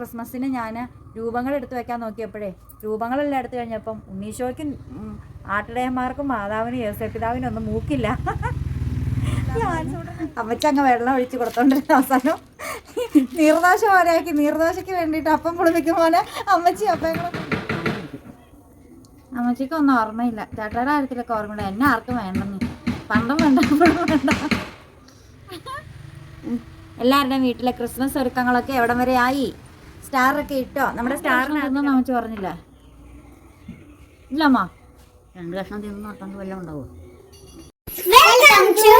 ക്രിസ്മസിന് ഞാൻ രൂപങ്ങൾ എടുത്തു വെക്കാൻ നോക്കിയപ്പോഴേ രൂപങ്ങളെല്ലാം എടുത്തു കഴിഞ്ഞപ്പം ഉണ്ണീശോയ്ക്കും ആട്ടിടയന്മാർക്കും മാതാവിനും യേസപിതാവിനും ഒന്നും മൂക്കില്ല. അമ്മച്ച അങ്ങ് വെള്ളം ഒഴിച്ച് കൊടുത്തോണ്ടിരുന്ന അവസാനം നീർദോശ പോലെയാക്കി നീർദോശയ്ക്ക് വേണ്ടിയിട്ട് അപ്പം കുളിപ്പിക്കും പോലെ അമ്മച്ചി അപ്പങ്ങളും അമ്മച്ചിക്ക് ഒന്നും ഓർമ്മയില്ല. ചേട്ടയുടെ കാര്യത്തിലൊക്കെ ഓർമ്മയില്ല എന്നെ ആർക്കും വേണ്ടെന്ന്. പണ്ടും വേണ്ട വേണ്ട. എല്ലാവരുടെയും വീട്ടിലെ ക്രിസ്മസ് ഒരുക്കങ്ങളൊക്കെ എവിടം വരെ ആയി? സ്റ്റാറൊക്കെ ഇട്ടോ? നമ്മുടെ സ്റ്റാറിനകത്ത് നമുക്ക് പറഞ്ഞില്ല. ഇല്ലമ്മ. രണ്ട് കഷ്ണം തിന്നു? നോക്കാൻ വല്ലതും ഉണ്ടാവും? Welcome to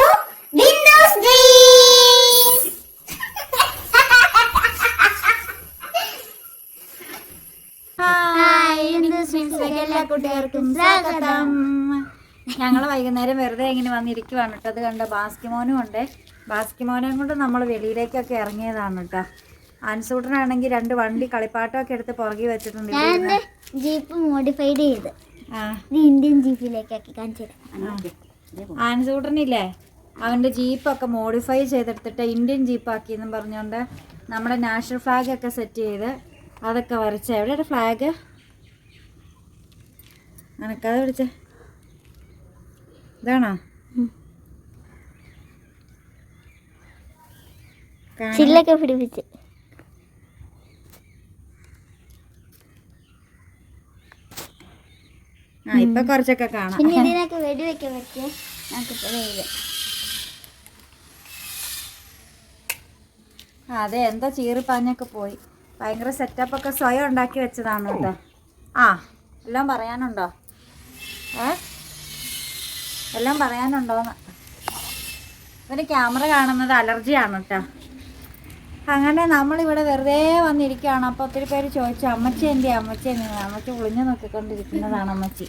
Windows Dreams! Hi എല്ലാ കൂട്ടുകാർക്കും സ്വാഗതം. ഞങ്ങൾ വൈകുന്നേരം വെറുതെ ഇങ്ങനെ വന്നിരിക്കുവാണ് കേട്ടോ. അത് കണ്ട ബാസ്കിമോനും ഉണ്ട്. ബാസ്കിമോനെ കൊണ്ട് നമ്മൾ വെളിയിലേക്കൊക്കെ ഇറങ്ങിയതാണ് കേട്ടോ. ആൻസൂട്ടനാണെങ്കിൽ രണ്ട് വണ്ടി കളിപ്പാട്ടമൊക്കെ എടുത്ത് പുറകെ വെച്ചിട്ടുണ്ട്. ജീപ്പ് മോഡിഫൈഡ് ചെയ്ത്. ഇത് ഇന്ത്യൻ ജീപ്പിലേക്കാക്കി കാണിച്ചു തരാം. ആൻസൂട്ടനില്ലേ അവന്റെ ജീപ്പൊക്കെ മോഡിഫൈ ചെയ്തെടുത്തിട്ട് ഇന്ത്യൻ ജീപ്പാക്കി എന്നും പറഞ്ഞുകൊണ്ട് നമ്മുടെ നാഷണൽ ഫ്ലാഗ് ഒക്കെ സെറ്റ് ചെയ്ത് അതൊക്കെ വരച്ച. എവിടെയാണ് ഫ്ലാഗ് അനക്കത് പിടിച്ച ഇതാണോ? ചില്ലൊക്കെ പിടിപ്പിച്ച്. ആ ഇപ്പൊ കുറച്ചൊക്കെ കാണാം. പിന്നെ ഇതിനൊക്കെ വെടിവെക്കാൻ പറ്റിയ അതെ എന്താ ചീറിപ്പാഞ്ഞൊക്കെ പോയി. ഭയങ്കര സെറ്റപ്പ് ഒക്കെ സ്വയം ഉണ്ടാക്കി വെച്ചതാണ് കേട്ടോ. ആ എല്ലാം പറയാനുണ്ടോ? ഏ? എല്ലാം പറയാനുണ്ടോന്ന്. ഇവന് ക്യാമറ കാണുന്നത് അലർജിയാണ് കേട്ടോ. അങ്ങനെ നമ്മളിവിടെ വെറുതെ വന്നിരിക്കുകയാണ്. അപ്പോൾ ഒത്തിരി പേര് ചോദിച്ചു അമ്മച്ചി എന്റെ അമ്മച്ചി എന്റെ അമ്മച്ചി ഒളിഞ്ഞു നോക്കിക്കൊണ്ടിരിക്കുന്നതാണ് അമ്മച്ചി.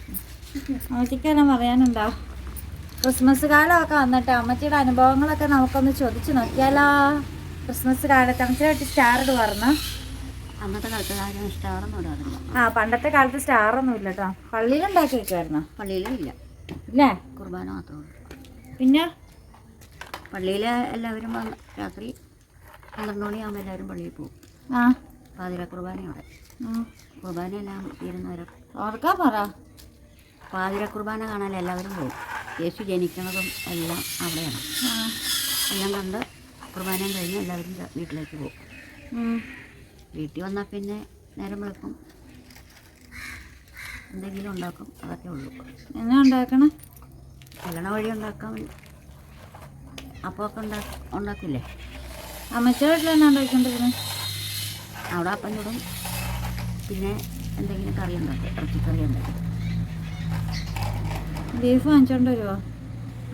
അമ്മച്ചിക്ക് തന്നെ പറയാനുണ്ടോ? ക്രിസ്മസ് കാലമൊക്കെ വന്നിട്ട് അമ്മച്ചിയുടെ അനുഭവങ്ങളൊക്കെ നമുക്കൊന്ന് ചോദിച്ചു നോക്കിയാലോ? ക്രിസ്മസ് കാലത്ത് അമ്മച്ചിയുടെ സ്റ്റാർ പറഞ്ഞു അന്നത്തെ കാലത്ത് ആരും സ്റ്റാറൊന്നും ഇടാറില്ല. ആ പണ്ടത്തെ കാലത്ത് സ്റ്റാറൊന്നും ഇല്ല കേട്ടോ പള്ളിയിലുണ്ടാക്കി വെക്കുമായിരുന്നു പള്ളിയിലും ഇല്ല. ഇല്ലേ കുർബാന മാത്രമേ ഉള്ളൂ. പിന്നെ? പള്ളിയിലെ എല്ലാവരും വന്ന് രാത്രി പന്ത്രണ്ട് മണിയാകുമ്പോൾ എല്ലാവരും പള്ളിയിൽ പോകും. ആ. പാതിര കുർബാനയോടെ. കുർബാന എല്ലാം തീരുന്നവരെ ഓർക്കാൻ പറ? പാതിര കുർബാന കാണാൻ എല്ലാവരും പോകും. യേശു ജനിക്കുന്നതും എല്ലാം അവിടെയാണ്. എല്ലാം കണ്ട് കുർബാനയും കഴിഞ്ഞ് എല്ലാവരും വീട്ടിലേക്ക് പോകും. വീട്ടിൽ വന്നാൽ പിന്നെ നേരം വിളക്കും. എന്തെങ്കിലും ഉണ്ടാക്കും അതൊക്കെ ഉള്ളൂ. എന്നാ ഉണ്ടാക്കണം? കല്യാണ വഴി ഉണ്ടാക്കാൻ അപ്പമൊക്കെ ഉണ്ടാ ഉണ്ടാക്കില്ലേ? അമ്മച്ചിയുടെ വീട്ടിൽ എന്നാ ഉണ്ടാക്കിക്കൊണ്ടിരുന്നത് അവിടെ അപ്പം ചൂടും. പിന്നെ എന്തെങ്കിലും കറി ഉണ്ടാക്കും. ഇറച്ചിക്കറി ഉണ്ടാക്കും. ബീഫ് വാങ്ങിച്ചോണ്ട് വരുമോ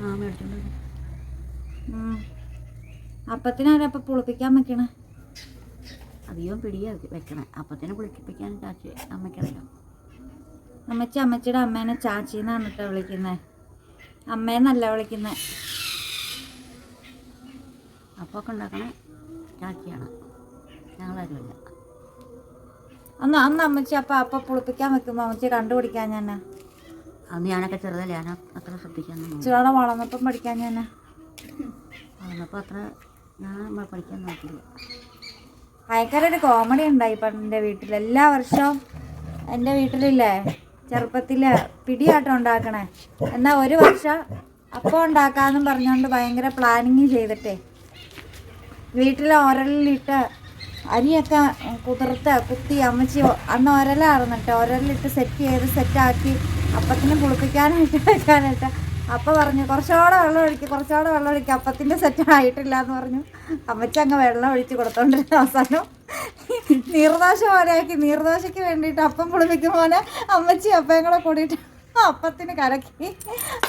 ആ മേടിച്ചോണ്ട് വരും. അപ്പത്തിനാരപ്പം പുളിപ്പിക്കാൻ വെക്കണേ? അധികം പിടിയാ വെക്കണേ. അപ്പത്തിനെ പുളിപ്പിക്കാൻ ചാച്ചി അമ്മയ്ക്കറിയാം അമ്മച്ചി അമ്മച്ചിയുടെ അമ്മേനെ ചാച്ചി എന്നാണ് കേട്ടോ വിളിക്കുന്നത് അമ്മേന്നല്ല വിളിക്കുന്നത് അപ്പമൊക്കെ ഉണ്ടാക്കണേ. ചാച്ചിയാണ് ഞങ്ങളാരുമല്ല അന്ന് അന്ന് അമ്മച്ചി അപ്പം അപ്പം പുളിപ്പിക്കാൻ വെക്കുമ്പോൾ അമ്മച്ചി കണ്ടുപിടിക്കാൻ ഞാൻ അന്ന് ഞാനൊക്കെ ചെറുതല്ലേ ഞാൻ അത്ര ശ്രദ്ധിക്കാൻ ഇച്ചിരി വളർന്നപ്പം പഠിക്കാൻ ഞാൻ വളർന്നപ്പോൾ അത്ര ഞാൻ പഠിക്കാൻ നോക്കിയില്ല. ഭയങ്കര ഒരു കോമഡി ഉണ്ടായി പണ്ട് വീട്ടിൽ എല്ലാ വർഷവും എന്റെ വീട്ടിലില്ലേ ചെറുപ്പത്തിൽ പിടിയാട്ടം ഉണ്ടാക്കണേ. എന്നാൽ ഒരു വർഷം അപ്പം ഉണ്ടാക്കാമെന്നും പറഞ്ഞുകൊണ്ട് ഭയങ്കര പ്ലാനിങ് ചെയ്തിട്ടേ. വീട്ടിലെ ഉരലിലിട്ട് അരിയൊക്കെ കുതിർത്ത് കുത്തി അമ്മച്ചി അന്ന് ഒരലായിരുന്നു കേട്ടോ. ഉരലിലിട്ട് സെറ്റ് ചെയ്ത് സെറ്റാക്കി അപ്പത്തിന് കുളിപ്പിക്കാനായിട്ട് വെക്കാനായിട്ട്. അപ്പം പറഞ്ഞു കുറച്ചുകൂടെ വെള്ളം ഒഴിക്കുക കുറച്ചുകൂടെ വെള്ളം ഒഴിക്കുക അപ്പത്തിന്റെ സെറ്റ് ആയിട്ടില്ല എന്ന് പറഞ്ഞു. അമ്മച്ചി അങ്ങ് വെള്ളം ഒഴിച്ച് കൊടുത്തോണ്ടിരുന്ന അവസാനം നീർദോശ പോലെയാക്കി. നീർദോശയ്ക്ക് വേണ്ടിയിട്ട് അപ്പം കുളിപ്പിക്കും പോലെ അമ്മച്ചി അപ്പയും കൂടെ കൂടിയിട്ട് അപ്പത്തിന് കലക്കി.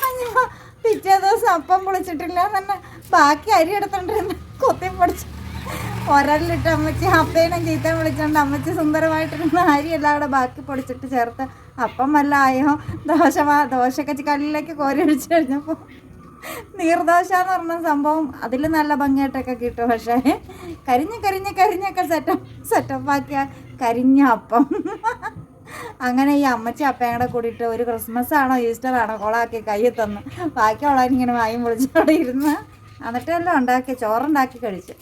അയ്യോ പിറ്റേ ദിവസം അപ്പം പൊളിച്ചിട്ടില്ല തന്നെ ബാക്കി അരി എടുത്തോണ്ടിരുന്ന് കൊത്തി പൊടിച്ച് ഒരലിട്ട് അമ്മച്ചി അപ്പേനും ചീത്തയും വിളിച്ചോണ്ട് അമ്മച്ചി സുന്ദരമായിട്ടിരുന്ന അരി എല്ലാം അവിടെ ബാക്കി പൊടിച്ചിട്ട് ചേർത്ത് അപ്പം വല്ല ആയോ? ദോശ ദോശക്കച്ചി കല്ലിലേക്ക് കോരി ഒഴിച്ചു കഴിഞ്ഞപ്പോൾ നീർദോശ എന്ന് പറഞ്ഞ സംഭവം അതിൽ നല്ല ഭംഗിയായിട്ടൊക്കെ കിട്ടും. പക്ഷേ കരിഞ്ഞ് കരിഞ്ഞ് കരിഞ്ഞൊക്കെ സെറ്റപ്പ് സെറ്റപ്പാക്കിയ കരിഞ്ഞ അപ്പം. അങ്ങനെ ഈ അമ്മച്ചി അപ്പേ കൂടെ കൂടിയിട്ട് ഒരു ക്രിസ്മസ് ആണോ ഈസ്റ്റർ ആണോ കൊളാക്കി കയ്യിൽ തന്നു. ബാക്കിയുള്ളവരിങ്ങനെ വായും പൊളിച്ചോടെ ഇരുന്ന് എന്നിട്ടെല്ലാം ഉണ്ടാക്കി ചോറുണ്ടാക്കി കഴിച്ചു.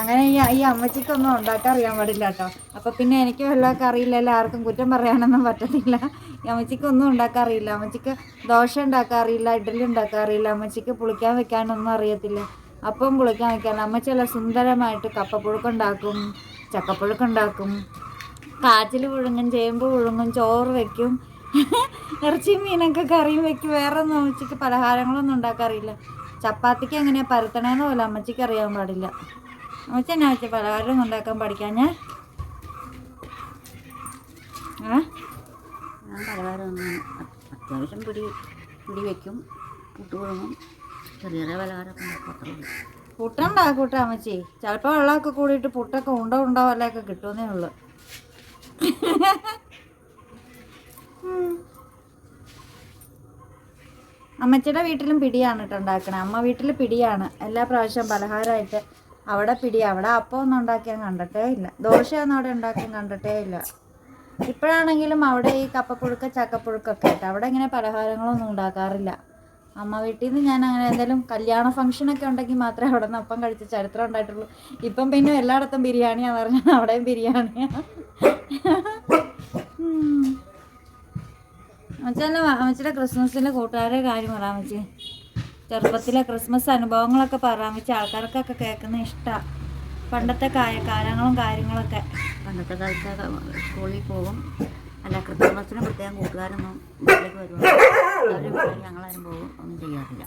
അങ്ങനെ ഈ ഈ അമ്മച്ചിക്കൊന്നും ഉണ്ടാക്കാൻ അറിയാൻ പാടില്ല കേട്ടോ. അപ്പൊ പിന്നെ എനിക്ക് വല്ലതൊക്കെ അറിയില്ലല്ലോ ആർക്കും കുറ്റം പറയാനൊന്നും പറ്റത്തില്ല. അമ്മച്ചിക്കൊന്നും ഉണ്ടാക്കാൻ അറിയില്ല. അമ്മച്ചിക്ക് ദോശ ഉണ്ടാക്കാൻ അറിയില്ല ഇഡ്ഡലി ഉണ്ടാക്കാൻ അറിയില്ല അമ്മച്ചിക്ക് പുളിക്കാൻ വെക്കാനൊന്നും അറിയത്തില്ല. അപ്പം പുളിക്കാൻ വെക്കാൻ അമ്മച്ചി സുന്ദരമായിട്ട് കപ്പപ്പുഴുക്കുണ്ടാക്കും ചക്കപ്പുഴുക്കുണ്ടാക്കും കാച്ചിൽ പുഴുങ്ങും ചേമ്പ് പുഴുങ്ങും ചോറ് വെക്കും. ഇറച്ചിയും മീനൊക്കെ കറിയും വെക്കും. വേറെ ഒന്നും അമ്മച്ചിക്ക് പലഹാരങ്ങളൊന്നും ഉണ്ടാക്കാറില്ല. ചപ്പാത്തിക്ക് എങ്ങനെയാ പരത്തണേന്ന് പോലും അമ്മച്ചിക്ക് അറിയാൻ പാടില്ല. അമ്മച്ചി എന്നാ വെച്ചാൽ പലഹാരം ഉണ്ടാക്കാൻ പഠിക്കാൻ ഞാൻ? ഞാൻ പലഹാരം ഒന്നും അത്യാവശ്യം പിടി പിടി വെക്കും. പുട്ട് കുഴങ്ങും ചെറിയ ചെറിയ പലഹാരമൊക്കെ ഉണ്ടാക്കും പുട്ടുണ്ടാക്കൂട്ടെ അമ്മച്ചി. ചിലപ്പോൾ വെള്ളമൊക്കെ കൂടിയിട്ട് പുട്ടൊക്കെ ഉണ്ടോ ഉണ്ടോ പോലെയൊക്കെ കിട്ടുമെന്നേ ഉള്ളു. അമ്മച്ചിയുടെ വീട്ടിലും പിടിയാണ് കേട്ടോ ഉണ്ടാക്കണേ. അമ്മ വീട്ടിൽ പിടിയാണ്. എല്ലാ പ്രാവശ്യവും പലഹാരമായിട്ട് അവിടെ പിടി അവിടെ അപ്പം ഒന്നും ഉണ്ടാക്കിയാൽ കണ്ടിട്ടേ ഇല്ല. ദോശയൊന്നും അവിടെ ഉണ്ടാക്കിയാൽ കണ്ടിട്ടേ ഇല്ല. ഇപ്പോഴാണെങ്കിലും അവിടെ ഈ കപ്പപ്പുഴുക്ക ചക്കപ്പുഴുക്കൊക്കെ ആയിട്ട് അവിടെ ഇങ്ങനെ പലഹാരങ്ങളൊന്നും ഉണ്ടാക്കാറില്ല. അമ്മ വീട്ടിൽ നിന്ന് ഞാൻ അങ്ങനെ എന്തായാലും കല്യാണ ഫംഗ്ഷനൊക്കെ ഉണ്ടെങ്കിൽ മാത്രമേ അവിടെ നിന്ന് അപ്പം കഴിച്ച ചരിത്രം ഉണ്ടായിട്ടുള്ളൂ. ഇപ്പം പിന്നെ എല്ലായിടത്തും ബിരിയാണിയാന്ന് പറഞ്ഞാൽ അവിടെയും ബിരിയാണിയാണ് അമ്മച്ചല്ല അമ്മച്ചിയുടെ ക്രിസ്മസിന്റെ കൂട്ടുകാരുടെ കാര്യം പറയാം അമ്മച്ചി. ചെറുപ്പത്തിലെ ക്രിസ്മസ് അനുഭവങ്ങളൊക്കെ പറയാൻ വെച്ച് ആൾക്കാർക്കൊക്കെ കേൾക്കുന്ന ഇഷ്ടമാണ് പണ്ടത്തെ കായ കാലങ്ങളും കാര്യങ്ങളൊക്കെ. പണ്ടത്തെ കാലത്ത് സ്കൂളിൽ പോകും. അല്ല ക്രിസ്മസിന് പ്രത്യേകം കൂട്ടുകാരൊന്നും വീട്ടിലേക്ക് അവരുടെ വീട്ടിൽ ഞങ്ങളാരും പോകും ഒന്നും ചെയ്യാറില്ല.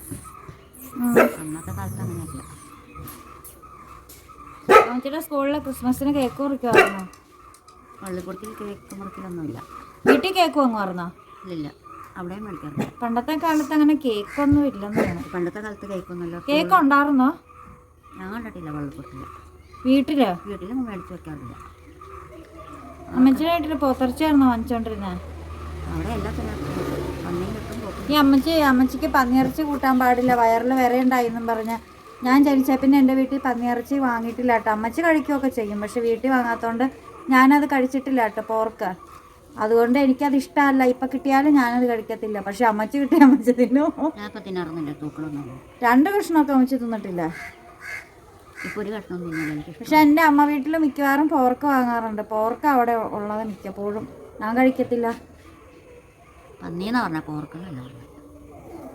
അന്നത്തെ കാലത്ത് അങ്ങനെയല്ല. അമ്മച്ചിയുടെ സ്കൂളിലെ ക്രിസ്മസിന് കേക്ക് മുറിക്കുമായിരുന്നോ പള്ളിക്കൂടത്തിൽ കേക്ക് മുറിക്കലൊന്നുമില്ല. വീട്ടിൽ കേക്ക് വാങ്ങുമായിരുന്നോ? ഇല്ലില്ല. അവിടെയും മേടിക്കാറില്ല. പണ്ടത്തെ കാലത്ത് അങ്ങനെ കേക്കൊന്നും ഇല്ലെന്നാണ്. പണ്ടത്തെ കാലത്ത് കേക്കൊന്നുമില്ല. കേക്ക് ഉണ്ടായിരുന്നോ? ഞാൻ കണ്ടിട്ടില്ല പള്ളിക്കൂടത്തിൽ വീട്ടിൽ? വീട്ടിൽ മേടിച്ച് വെക്കാറില്ല. അമ്മച്ചിയുടെ പോത്തിറച്ചിയായിരുന്നോ വാങ്ങിച്ചോണ്ടിരുന്നത് അവിടെ എല്ലാ സ്ഥലത്തും പന്നിയും കിട്ടും പോക്കും ഈ അമ്മച്ചി അമ്മച്ചിക്ക് പന്നിയിറച്ചി കൂട്ടാൻ പാടില്ല. വയറിൽ വരെ ഉണ്ടായിന്നും പറഞ്ഞ് ഞാൻ ജനിച്ച പിന്നെ എന്റെ വീട്ടിൽ പന്നിയിറച്ചി വാങ്ങിയിട്ടില്ല കേട്ടോ. അമ്മച്ചി കഴിക്കുകയൊക്കെ ചെയ്യും. പക്ഷെ വീട്ടിൽ വാങ്ങാത്തതുകൊണ്ട് ഞാനത് കഴിച്ചിട്ടില്ല കേട്ടോ പോർക്ക്. അതുകൊണ്ട് എനിക്കത് ഇഷ്ടമല്ല. ഇപ്പൊ കിട്ടിയാലും ഞാനത് കഴിക്കത്തില്ല. പക്ഷെ അമ്മച്ചി കിട്ടിയ അമ്മച്ചി തിന്നു? രണ്ട് കഷ്ണമൊക്കെ അമ്മച്ചി തിന്നിട്ടില്ല. പക്ഷെ എന്റെ അമ്മ വീട്ടിൽ മിക്കവാറും പോർക്ക് വാങ്ങാറുണ്ട്. പോർക്ക് അവിടെ ഉള്ളത് മിക്കപ്പോഴും. ഞാൻ കഴിക്കത്തില്ല. പന്നീന്ന് പറഞ്ഞ. പോർക്ക്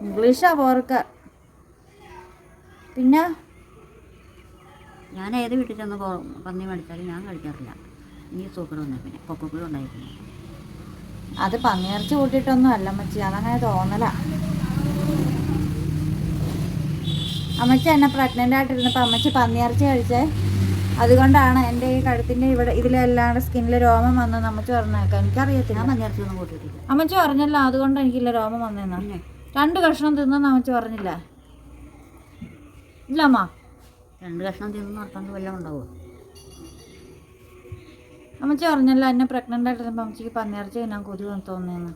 ഇംഗ്ലീഷാ പോർക്ക്. പിന്നെ? ഞാൻ ഏത് വീട്ടിൽ ചെന്ന് പന്നി മേടിച്ചാലും ഞാൻ കഴിക്കാറില്ല. ഈ സൂക്കടൊന്നും പിന്നെ പൊക്കപ്പുഴ ഉണ്ടായിരുന്നു. അത് പന്നിയിറച്ചി കൂട്ടിയിട്ടൊന്നും അല്ല അമ്മച്ചി. അതങ്ങനെ തോന്നല. അമ്മച്ചി എന്നെ പ്രഗ്നന്റ് ആയിട്ടിരുന്നപ്പോൾ അമ്മച്ചി പന്നിയിറച്ചി കഴിച്ചേ. അതുകൊണ്ടാണ് എന്റെ ഈ കഴുത്തിന്റെ ഇവിടെ ഇതിലെല്ലാം സ്കിന്നിൽ രോമം വന്നെന്ന് അമ്മച്ചി പറഞ്ഞേക്കാം. എനിക്കറിയത്തില്ല. പന്നിയിറച്ചി ഒന്നും കൂട്ടിയിട്ടില്ല. അമ്മച്ചി പറഞ്ഞല്ലോ അതുകൊണ്ട് എനിക്കില്ല രോമം വന്നേന്ന്. രണ്ട് കഷ്ണം തിന്നെന്ന് അമ്മച്ചി പറഞ്ഞില്ല? ഇല്ല അമ്മ രണ്ട് കഷ്ണം തിന്നു നടത്താണ്ട് വല്ലതും ഉണ്ടാവുമോ അമ്മച്ചി പറഞ്ഞല്ലോ എന്നെ പ്രഗ്നന്റ് ആയിട്ടിരുന്നപ്പോൾ അമ്മച്ചിക്ക് പന്നിയിറച്ചി തിന്നാൻ കൊതി തോന്നിയെന്ന്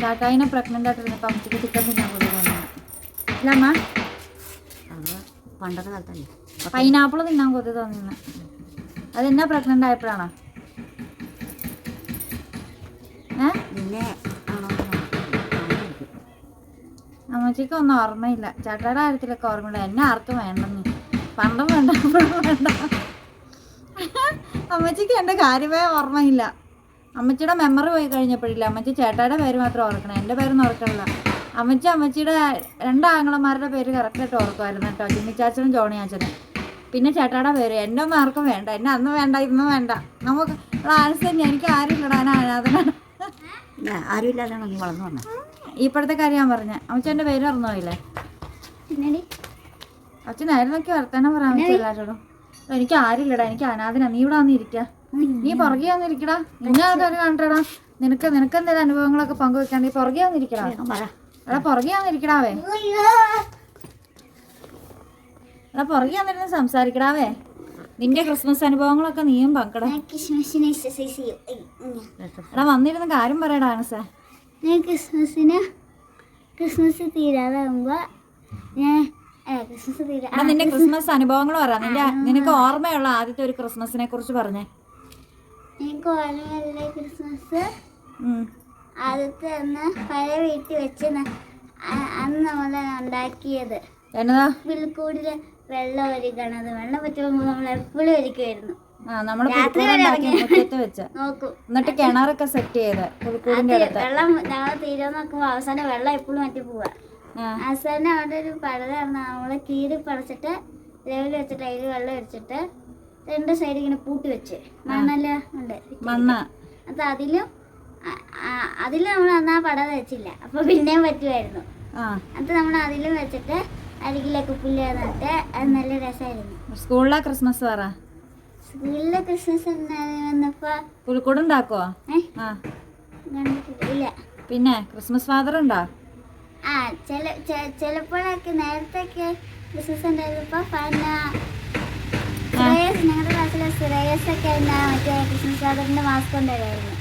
ചാട്ടായിനെ പ്രഗ്നന്റ് ആയിട്ടിരുന്നപ്പോൾ അമ്മച്ചിക്ക് ചിക്കൻ തിന്നാൻ കൊതി തോന്നുന്നു ഇല്ല അമ്മ. പണ്ടത്തെ കാലത്തല്ലേ പൈനാപ്പിൾ തിന്നാൻ കൊതി തോന്നിയെന്ന് അതെന്നാ പ്രഗ്നന്റ് ആയപ്പോഴാണോ? പിന്നെ അമ്മച്ചിക്ക് ഒന്നും ഓർമ്മയില്ല. ചേട്ടായുടെ കാര്യത്തിലൊക്കെ ഓർമ്മയില്ല എന്നെ ആർക്കും വേണ്ടെന്ന്. പണ്ടും വേണ്ട വേണ്ട. അമ്മച്ചിക്ക് എന്റെ കാര്യമേ ഓർമ്മയില്ല. അമ്മച്ചിയുടെ മെമ്മറി പോയി കഴിഞ്ഞപ്പോഴില്ല. അമ്മച്ചി ചേട്ടായുടെ പേര് മാത്രം ഓർക്കണം. എന്റെ പേരൊന്നും ഓർക്കണില്ല. അമ്മച്ചി അമ്മച്ചിയുടെ രണ്ട് ആങ്ങളമാരുടെ പേര് കറക്റ്റായിട്ട് ഓർക്കുമായിരുന്നു കേട്ടോ. ജിമ്മിച്ചാച്ചനും ജോണിയാച്ചനും. പിന്നെ ചേട്ടായുടെ പേര്. എന്റെ ഒന്നും ആർക്കും വേണ്ട. എന്നെ അന്ന് വേണ്ട ഇന്നും വേണ്ട. നമുക്ക് ആൻസർ എനിക്ക് ആരും ഞാൻ അനാഥനാണ് നീ വളർന്നു വന്നത്. ഇപ്പോഴത്തെ കാര്യം ഞാൻ പറഞ്ഞ. അമ്മച്ചി എന്റെ പേര് ഓർമ്മ പോയില്ലേ വർത്തമാനം പറയാൻ എല്ലാവരോടും എനിക്ക് ആരില്ലടാ എനിക്ക് അനാഥന. നീ ഇവിടെ വന്ന് ഇരിക്ക നീ പുറകെ വന്നിരിക്കടാ. നിന്നെ ആൾക്കാർ കണ്ടടാ നിനക്ക് നിനക്ക് എന്തെങ്കിലും അനുഭവങ്ങളൊക്കെ പങ്കുവെക്കാൻ നീ പുറകെ വന്നിരിക്കടാ. എടാ പുറകെ വന്നിരിക്കടാവേ. എടാ പുറകെ വന്നിരുന്ന് സംസാരിക്കടാവേ. നിന്റെ ക്രിസ്മസ് അനുഭവങ്ങളൊക്കെ നീയും പങ്കടാ. എടാ വന്നിരുന്ന് കാര്യം പറയടാ ആനസേ ഞാൻ ക്രിസ്മസിന് ക്രിസ്മസ് തീരാതാകുമ്പോൾ ഞാൻ നിന്റെ ക്രിസ്മസ് അനുഭവങ്ങൾ പറ. നിന്റെ നിനക്ക് ഓർമ്മയുള്ള ആദ്യത്തെ ഒരു ക്രിസ്മസിനെ കുറിച്ച് പറഞ്ഞേ. എനിക്ക് ഓർമ്മയുള്ള ക്രിസ്മസ്. ആദ്യത്തെ അന്ന് പഴയ വീട്ടിൽ വെച്ച് അന്ന് നമ്മൾ ഉണ്ടാക്കിയത്. എന്നതാ? വിൽക്കൂടിൽ വെള്ളം ഒരുക്കണത് വെള്ളം പറ്റുമ്പോൾ നമ്മൾ എപ്പോഴും ഒരുക്കുമായിരുന്നു. എന്നിട്ട് കിണറൊക്കെ സെറ്റ് ചെയ്ത് പുൽക്കൂടിന്റെ അടുത്ത്. വെള്ളം ഞങ്ങൾ തീരെ നോക്കുമ്പോൾ അവസാനം വെള്ളം എപ്പോഴും മറ്റു പോവാ. ആ. അവസാനം അവിടെ ഒരു പടല നമ്മൾ കീറി പറിച്ചിട്ട് ലെവൽ വെച്ചിട്ട് അതിൽ വെള്ളം ഒഴിച്ചിട്ട് രണ്ട് സൈഡ് ഇങ്ങനെ പൂട്ടി വെച്ച്. മണ്ണല്ല ഉണ്ട്. മണ്ണ. അപ്പൊ അതിലും അതിൽ നമ്മൾ അതിലും നമ്മൾ അന്നാ പടല വെച്ചില്ല. അപ്പൊ പിന്നെയും പറ്റുമായിരുന്നു ആ. അത് നമ്മൾ അതിലും വെച്ചിട്ട് അരികിലൊക്കെ പുല്ല് നട്ട് അത് നല്ല രസമായിരുന്നു സ്കൂളിലെ ക്രിസ്മസ് പറ. സ്കൂളിലെ ക്രിസ്മസ് വന്നപ്പോ ആ. ഇല്ല. പിന്നെ ക്രിസ്മസ് ഫാദർ ഉണ്ടോ ആ ചില ചിലപ്പോഴൊക്കെ നേരത്തെയൊക്കെ ബിസിനസ് ഉണ്ടായിരുന്നപ്പോ പിന്നെ സുരേഷ് ഞങ്ങളുടെ ക്ലാസ്സിലെ സുരേഷ് ഒക്കെ എന്നാ മറ്റേ ബിസിനസ് ഫാദറിന്റെ മാസ്ക് ഉണ്ടായിരുന്നു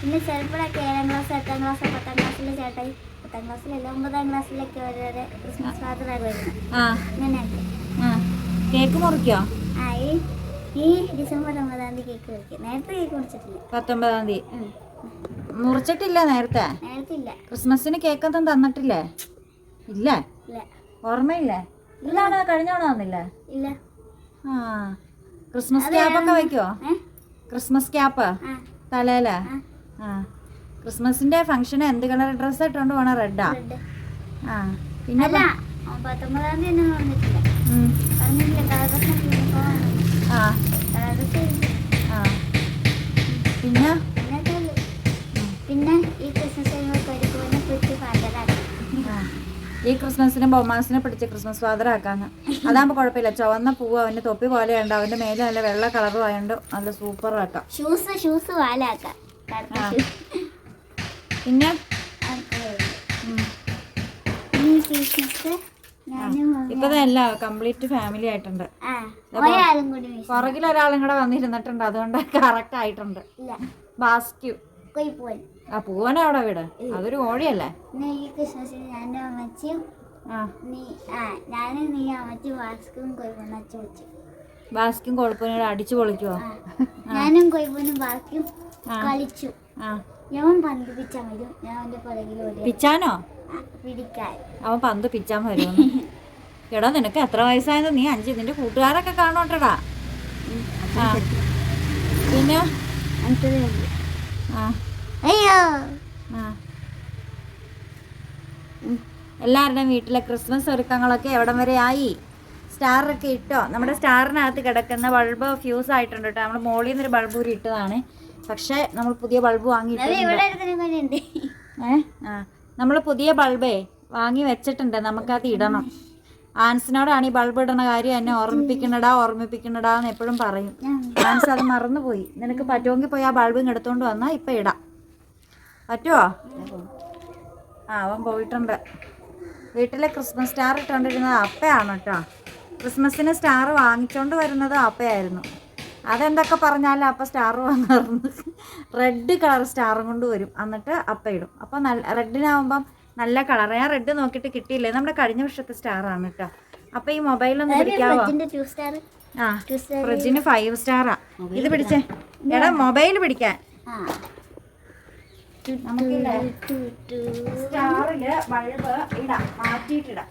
പിന്നെ ചിലപ്പോഴൊക്കെ ഏഴാം ക്ലാസ് എട്ടാം ക്ലാസ് പത്താം ക്ലാസ്സിലെ ചേട്ടായി പത്താം ക്ലാസ്സിലല്ല ഒമ്പതാം ക്ലാസ്സിലൊക്കെ ഓരോരോ ക്രിസ്മസ് ഫാദർ ആയിരുന്നു ആ. അങ്ങനെയൊക്കെ. ആ. കേക്ക് മുറിക്കോ? ആ ഈ ഡിസംബർ ഒമ്പതാം തീയതി കേക്ക് കുറിക്കും നേരത്തെ കേക്ക് കുറിച്ചിട്ടില്ല പത്തൊമ്പതാം തീയതി. മുറിച്ചിട്ടില്ല നേരത്തെ? ക്രിസ്മസിന് കേക്കൊന്നും തന്നിട്ടില്ലേ? ഇല്ല? ഓർമ്മയില്ലേ? ഇല്ലാണോ? കഴിഞ്ഞോണോ വന്നില്ലേ? ഇല്ല. ആ. ക്രിസ്മസ് ക്യാപ്പൊക്കെ വെക്കുവോ? Christmas cap? ആ. തലേൽ? ആ. ക്രിസ്മസിന്റെ ഫംഗ്ഷന് എന്ത് കളർ ഡ്രസ് ഇട്ടോണ്ട് പോണ റെഡാ? ആ. പിന്നെ അല്ല പത്തൊമ്പതാം പിന്നെ ഈ ക്രിസ്മസ് പിടിച്ച്. ഈ ക്രിസ്മസിനും ബൊമ്മാസിനെ പിടിച്ച് ക്രിസ്മസ് ഫാദർ ആക്കാന്ന്. അതാകുമ്പോ കുഴപ്പമില്ല. ചുവന്ന പൂവ് അവന്റെ തൊപ്പി പോലെ പോലെയുണ്ട് അവന്റെ മേലെ നല്ല വെള്ള കളറും ആയതുകൊണ്ട് നല്ല സൂപ്പർ ആക്കാം. ഷൂസ് ഷൂസ് വാലാക്കാം. പിന്നെ? ഇപ്പൊ അല്ല കംപ്ലീറ്റ് ഫാമിലി ആയിട്ടുണ്ട്. ഒരാളും കൂടി മിസ് പുറകിൽ ഒരാളും കൂടെ വന്നിരുന്നിട്ടുണ്ട്. അതുകൊണ്ട് കറക്റ്റ് ആയിട്ടുണ്ട്. ബാസ്ക്യൂ. പോയി ആ പൂവനെ അവിടെ വീട്? അതൊരു കോഴിയല്ലേ? ഈ ക്രിസ്മസിന് നീ ആ ഞാനും നീ അമ്മച്ചി വാസ്കും അച്ഛൻ വെച്ചു കൊഴുപ്പിനോട് അടിച്ചു പൊളിക്കുവോ? ഞാനും കൊഴുപ്പനും ബാക്കിയും കളിച്ചു. ഞാൻ പന്ത് പിച്ചാൻ വരും. ഞാൻ അവന്റെ പുറകിൽ പിച്ചാനോ? പിടിക്കാൻ. അവൻ പന്ത് പിച്ചാൻ വരും എടാ നിനക്ക് എത്ര വയസ്സായത്? നീ അഞ്ച് നിന്റെ കൂട്ടുകാരൊക്കെ കാണോട്ടടാ പിന്നെ? ആ. അയ്യോ. എല്ലാവരുടെയും വീട്ടിലെ ക്രിസ്മസ് ഒരുക്കങ്ങളൊക്കെ എവിടം വരെ ആയി? സ്റ്റാറൊക്കെ ഇട്ടോ? നമ്മുടെ സ്റ്റാറിനകത്ത് കിടക്കുന്ന ബൾബ് ഫ്യൂസ് ആയിട്ടുണ്ട് കേട്ടോ നമ്മൾ മോളിൽ നിന്നൊരു ബൾബ് കൂടി ഇട്ടതാണ്. പക്ഷേ നമ്മൾ പുതിയ ബൾബ് വാങ്ങിയിട്ടുണ്ട്. ഉണ്ട് ആ. നമ്മൾ പുതിയ ബൾബേ വാങ്ങി വെച്ചിട്ടുണ്ട്. നമുക്കത് ഇടണം. ആൻസിനോടാണ് ഈ ബൾബ് ഇടുന്ന കാര്യം എന്നെ ഓർമ്മിപ്പിക്കണടാ ഓർമ്മിപ്പിക്കണടാ എന്ന് എപ്പോഴും പറയും. ആൻസ് അത് മറന്നുപോയി. നിനക്ക് പറ്റുമെങ്കിൽ പോയി ആ ബൾബും എടുത്തുകൊണ്ട് വന്നാൽ ഇപ്പം ഇടാം. പറ്റുമോ ആ അവൻ പോയിട്ടുണ്ട്. വീട്ടിലെ ക്രിസ്മസ് സ്റ്റാർ ഇട്ടുകൊണ്ടിരുന്നത് അപ്പയാണ് കേട്ടോ. ക്രിസ്മസിന് സ്റ്റാർ വാങ്ങിച്ചുകൊണ്ട് വരുന്നത് അപ്പയായിരുന്നു. അതെന്തൊക്കെ പറഞ്ഞാലും അപ്പം സ്റ്റാർ വാങ്ങാറുണ്ട് റെഡ് കളർ സ്റ്റാറും കൊണ്ട് വരും. എന്നിട്ട് അപ്പ ഇടും. അപ്പോൾ നല്ല റെഡിനാവുമ്പം നല്ല കളർ ഞാൻ റെഡ് നോക്കിയിട്ട് കിട്ടിയില്ലേ? നമ്മുടെ കഴിഞ്ഞ വർഷത്തെ സ്റ്റാറാണ് കേട്ടോ. അപ്പം ഈ മൊബൈലൊന്ന് പിടിക്കാവോ? ആ ഫ്രിഡ്ജിന് ഫൈവ് സ്റ്റാറാ ഇത് പിടിച്ചേ. എടാ മൊബൈൽ പിടിക്കാൻ. നമുക്കില്ലേ? സ്റ്റാറിൽ ബൾബ് ഇടാം മാറ്റിയിട്ടിടാം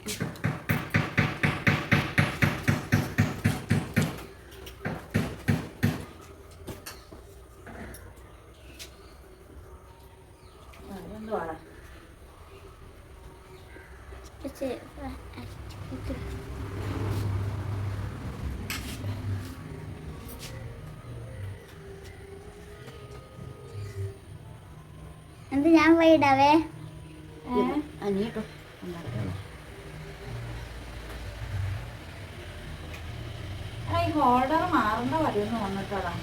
അതെന്തുവാടാ പക്ഷേ എന്ത് ഞാൻ പോയി ഇടാവേ ഈ ഹോൾഡർ മാറുന്ന വരുമെന്ന് വന്നിട്ടടാ.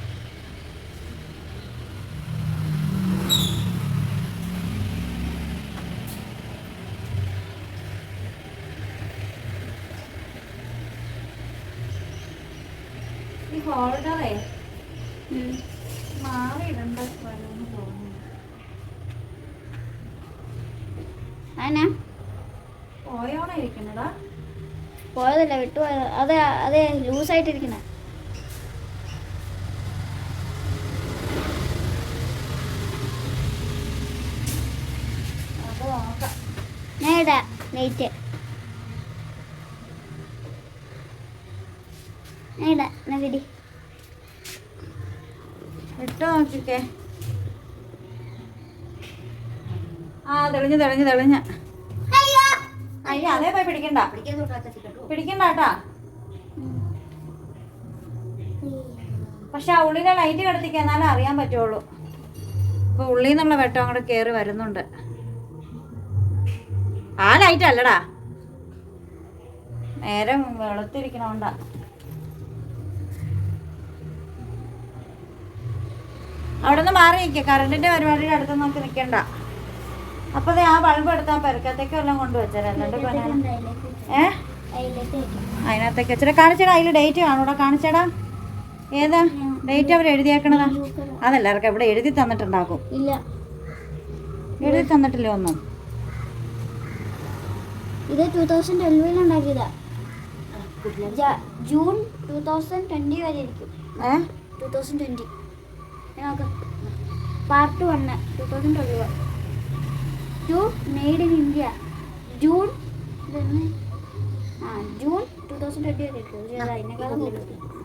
ഈ ഹോൾഡറേ മാറിയിടണ്ട വരുമെന്ന് തോന്നുന്നു ഇരിക്കണടാ പോയതല്ല വിട്ടുപോയത് അതെ അതെ ലൂസ് അപ്പൊ നോക്കാം. ഞാൻ ഇടാം ലൈറ്റ് ഇടാ എന്നാ പിടി. ഇട്ടോ നോക്കിക്കേ. ആ തെളിഞ്ഞ് തെളിഞ്ഞ് തെളിഞ്ഞ്. അതേ പോയി പിടിക്കണ്ട. പിടിക്കണ്ട കേട്ടാ പക്ഷെ ആ ഉള്ളിലെ ലൈറ്റ് കിടത്തിക്ക് അറിയാൻ പറ്റുള്ളൂ. അപ്പൊ ഉള്ളിൽ നിന്നുള്ള വെട്ടം അങ്ങോട്ട് കയറി വരുന്നുണ്ട്. ആ ലൈറ്റ് അല്ലടാ. നേരെ വെളുത്തിരിക്കണോണ്ടാ. അവിടെ നിന്ന് മാറി നിൽക്കുക കറണ്ടിന്റെ പരിപാടിയുടെ അടുത്ത് നോക്കി നിൽക്കണ്ട അപ്പൊ ആ ബൾബ് എടുത്താൽ പെരക്കത്തേക്ക് വല്ലതും കൊണ്ടുവച്ചാൽ? ഏ? അതിനകത്തേക്ക് വെച്ചിട്ട് കാണിച്ചടാ അതിൽ ഡേറ്റ് കാണൂടാ കാണിച്ചേടാ. ഏതാ? ഡേറ്റ് അവർ എഴുതിയേക്കണതാ. അതല്ല അവർക്ക് ഇവിടെ എഴുതി തന്നിട്ടുണ്ടാക്കും. എഴുതി തന്നിട്ടില്ല ഒന്നും? ഇത് ടൂ തൗസൻഡ് ട്വൽവിൽ ഉണ്ടാക്കിയതാ. ജൂൺ ടൂ തൗസൻഡ് ട്വന്റി വരെ ഇരിക്കും. ഏ? Two thousand twenty part one two thousand twelve to made in India June? ആ ജൂൺ ടൂ തൗസൻഡ്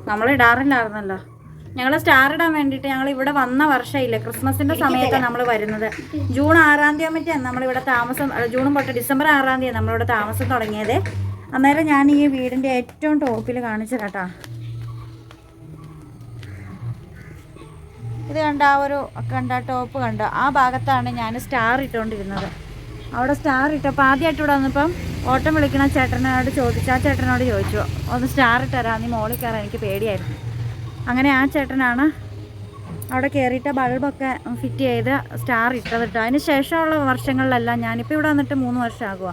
നമ്മൾ ഇടാറില്ലായിരുന്നല്ലോ. ഞങ്ങൾ സ്റ്റാർ ഇടാൻ വേണ്ടിയിട്ട് ഞങ്ങൾ ഇവിടെ വന്ന വർഷമില്ല ക്രിസ്മസിന്റെ സമയത്താണ് നമ്മൾ വരുന്നത്. ജൂൺ ആറാം തീയതി മറ്റാണ് നമ്മളിവിടെ താമസം ജൂണും പൊട്ട് ഡിസംബർ ആറാം തീയതി നമ്മളിവിടെ താമസം തുടങ്ങിയത്. അന്നേരം ഞാൻ ഈ വീടിന്റെ ഏറ്റവും ടോപ്പിൽ കാണിച്ചു കേട്ടാ ഇത് കണ്ട ആ ഒരു കണ്ട ടോപ്പ് കണ്ട. ആ ഭാഗത്താണ് ഞാൻ സ്റ്റാർ ഇട്ടുകൊണ്ടിരുന്നത് അവിടെ സ്റ്റാർ ഇട്ടപ്പോൾ ആദ്യമായിട്ട് ഇവിടെ വന്നപ്പം ഓട്ടം വിളിക്കണ ചേട്ടനോട് ചോദിച്ചു. ആ ചേട്ടനോട് ചോദിച്ചു. ഒന്ന് സ്റ്റാർ ഇട്ടരാ. നീ മോളിൽ കയറാൻ എനിക്ക് പേടിയായിരുന്നു. അങ്ങനെ ആ ചേട്ടനാണ് അവിടെ കയറിയിട്ട് ബൾബൊക്കെ ഫിറ്റ് ചെയ്ത് സ്റ്റാർ ഇട്ടത് കേട്ടോ. അതിന് ശേഷമുള്ള വർഷങ്ങളിലെല്ലാം ഞാനിപ്പോൾ ഇവിടെ വന്നിട്ട് മൂന്ന് വർഷമാകുക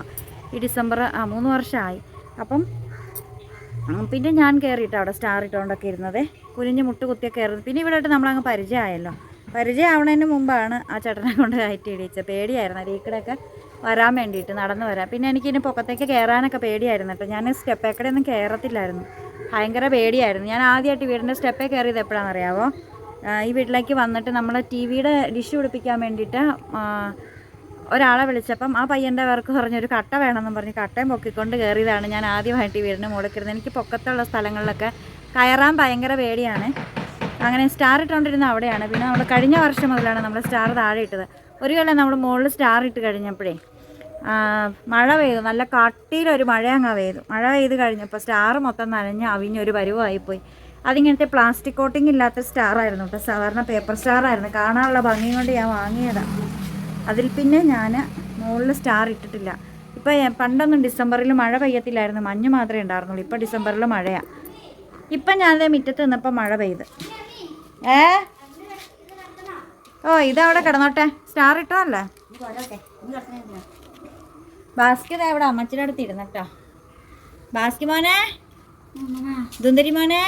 ഈ ഡിസംബർ ആ മൂന്ന് വർഷമായി. അപ്പം പിന്നെ ഞാൻ കയറിയിട്ട് അവിടെ സ്റ്റാർ ഇട്ടുകൊണ്ടൊക്കെ ഇരുന്നത്. കുനിഞ്ഞ് മുട്ട് കുത്തിയൊക്കെ കയറുന്നത് പിന്നെ ഇവിടെ ആയിട്ട് നമ്മളങ്ങ് പരിചയമായല്ലോ. പരിചയമാവണതിന് മുമ്പാണ് ആ ചേട്ടനെ കൊണ്ട് കയറ്റി ഇടിച്ചത്. പേടിയായിരുന്നു. അരീക്കടൊക്കെ വരാൻ വേണ്ടിയിട്ട് നടന്നു വരാം പിന്നെ എനിക്കിനി പൊക്കത്തേക്ക് കയറാനൊക്കെ പേടിയായിരുന്നു. കേട്ടോ ഞാൻ സ്റ്റെപ്പേക്കടെ ഒന്നും കയറത്തില്ലായിരുന്നു ഭയങ്കര പേടിയായിരുന്നു. ഞാൻ ആദ്യമായിട്ട് വീടിന്റെ സ്റ്റെപ്പേ കയറിയത് എപ്പോഴാണെന്നറിയാവോ? ഈ വീട്ടിലേക്ക് വന്നിട്ട് നമ്മൾ ടി വിയുടെ ഡിഷ് പിടിപ്പിക്കാൻ വേണ്ടിയിട്ട് ഒരാളെ വിളിച്ചപ്പം ആ പയ്യന്റെ വർക്ക് പറഞ്ഞൊരു കട്ട വേണമെന്നും പറഞ്ഞ് കട്ടയും പൊക്കിക്കൊണ്ട് കയറിയതാണ് ഞാൻ ആദ്യമായിട്ട് വീടിന് മുകളിൽ എനിക്ക് പൊക്കത്തുള്ള സ്ഥലങ്ങളിലൊക്കെ കയറാൻ ഭയങ്കര പേടിയാണ്. അങ്ങനെ സ്റ്റാർ ഇട്ടുകൊണ്ടിരുന്ന അവിടെയാണ്. പിന്നെ നമ്മൾ കഴിഞ്ഞ വർഷം മുതലാണ് നമ്മൾ സ്റ്റാർ താഴെ ഇട്ടത്. ഒരു കൊല്ലം നമ്മൾ മുകളിൽ സ്റ്റാർ ഇട്ട് കഴിഞ്ഞപ്പോഴേ മഴ പെയ്തു. നല്ല കട്ടിയിലൊരു മഴ അങ്ങ് പെയ്തു. മഴ പെയ്ത് കഴിഞ്ഞപ്പോൾ സ്റ്റാർ മൊത്തം നനഞ്ഞ് അവിഞ്ഞൊരു പരുവായിപ്പോയി. അതിങ്ങനത്തെ പ്ലാസ്റ്റിക് കോട്ടിംഗ് ഇല്ലാത്ത സ്റ്റാർ ആയിരുന്നു കേട്ടോ. സാധാരണ പേപ്പർ സ്റ്റാർ ആയിരുന്നു. കാണാനുള്ള ഭംഗി കൊണ്ട് ഞാൻ വാങ്ങിയതാണ് അതിൽ പിന്നെ ഞാൻ മുകളിൽ സ്റ്റാർ ഇട്ടിട്ടില്ല. ഇപ്പം പണ്ടൊന്നും ഡിസംബറിൽ മഴ പെയ്യത്തില്ലായിരുന്നു. മഞ്ഞ് മാത്രമേ ഉണ്ടായിരുന്നുള്ളൂ. ഇപ്പം ഡിസംബറിൽ മഴയാണ് ഇപ്പം ഞാൻ മുറ്റത്ത് നിന്നപ്പോൾ മഴ പെയ്ത്. ഏ? ഓ ഇതവിടെ കിടന്നോട്ടെ. സ്റ്റാർ ഇട്ടോ അല്ലേ നീ പോരോട്ടെ നീ കിടക്കുന്ന ബാസ്കറ്റ് എവിടെ അമ്മച്ചിയുടെ അടുത്ത് ഇരുന്നട്ടോ ബാസ്കി മോനെ? ദുന്തരി മോനെ?